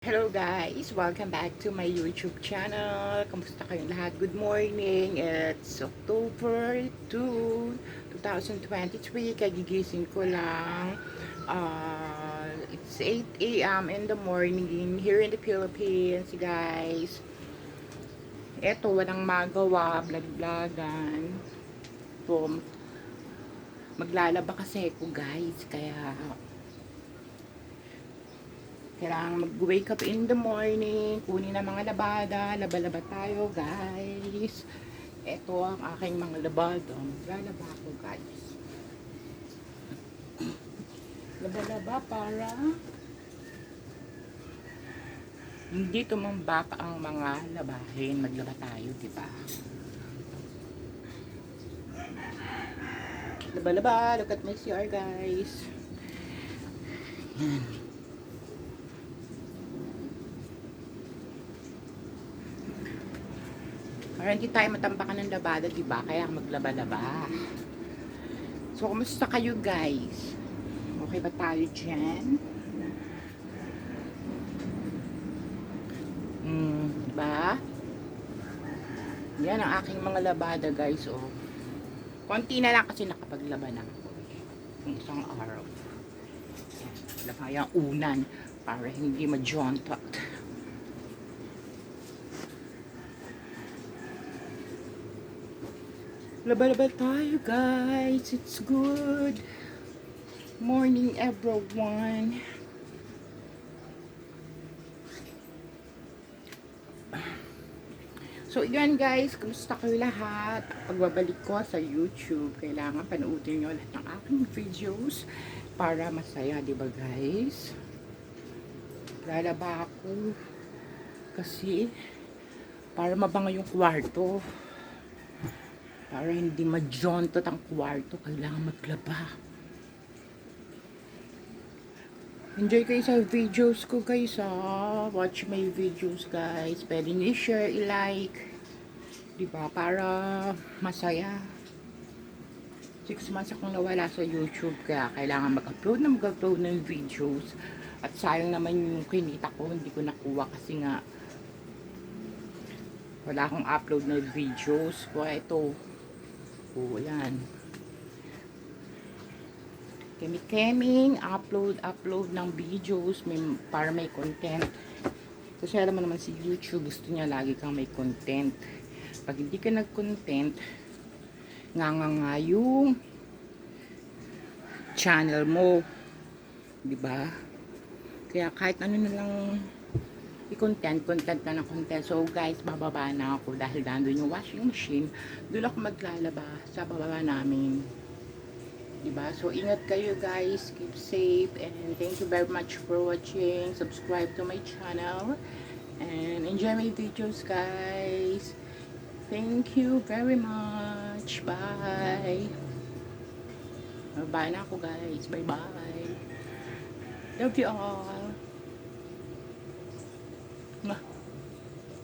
Hello guys! Welcome back to my YouTube channel. Kamusta kayong lahat? Good morning! It's October 2, 2023. Kagigising ko lang. Uh, it's 8 a.m. in the morning here in the Philippines, guys. Eto, walang magawa. Vlog-vlogan. Maglalaba kasi ako, guys. Kaya, kailangan mag-wake up in the morning, kunin ang mga labada, laba-laba tayo guys. Ito ang aking mga labada. Lalaba ako guys. Laba-laba para hindi tumamba pa ang mga labahin. Maglaba tayo, di ba? Laba-laba, look at my CR guys. Yan. Para hindi tayo matambakan ng labada, di ba? Kaya maglaba-laba. So, kumusta kayo guys? Okay ba tayo dyan? Hmm, di ba? Yan ang aking mga labada guys, oh. Konti na lang kasi nakapaglaba na ako. Yung isang araw. Yan, laba yung unan para hindi ma-jontot. Laba-laba tayo guys. It's good. Morning everyone. So, yan guys, kumusta kayo lahat? Pagbabalik ko sa YouTube, kailangan panoodin nyo lahat ng aking videos para masaya, di ba guys? Lalaba ako kasi para mabango yung kwarto. Para hindi majontot ang kwarto, kailangan maglaba. Enjoy kayo sa videos ko guys ha. Watch my videos guys. Pwede nyo i-share, i-like. Diba? Para masaya. Six months akong nawala sa YouTube. Kaya kailangan mag-upload na mag-upload ng videos. At sayang naman yung kinita ko. Hindi ko nakuha kasi nga wala akong upload na videos. Kaya ito. Yan. Kemi-keming, upload, upload ng videos may, para may content. Kasi alam mo naman si YouTube, gusto niya lagi kang may content. Pag hindi ka nag-content, nga nga nga yung channel mo. ba Kaya kahit ano na lang i-content, content na ng content. So guys, bababa na ako dahil nandun yung washing machine. Doon ako maglalaba sa bababa namin. Diba? So, ingat kayo guys. Keep safe. And thank you very much for watching. Subscribe to my channel. And enjoy my videos guys. Thank you very much. Bye. Bye na ako guys. Bye bye. Love you all.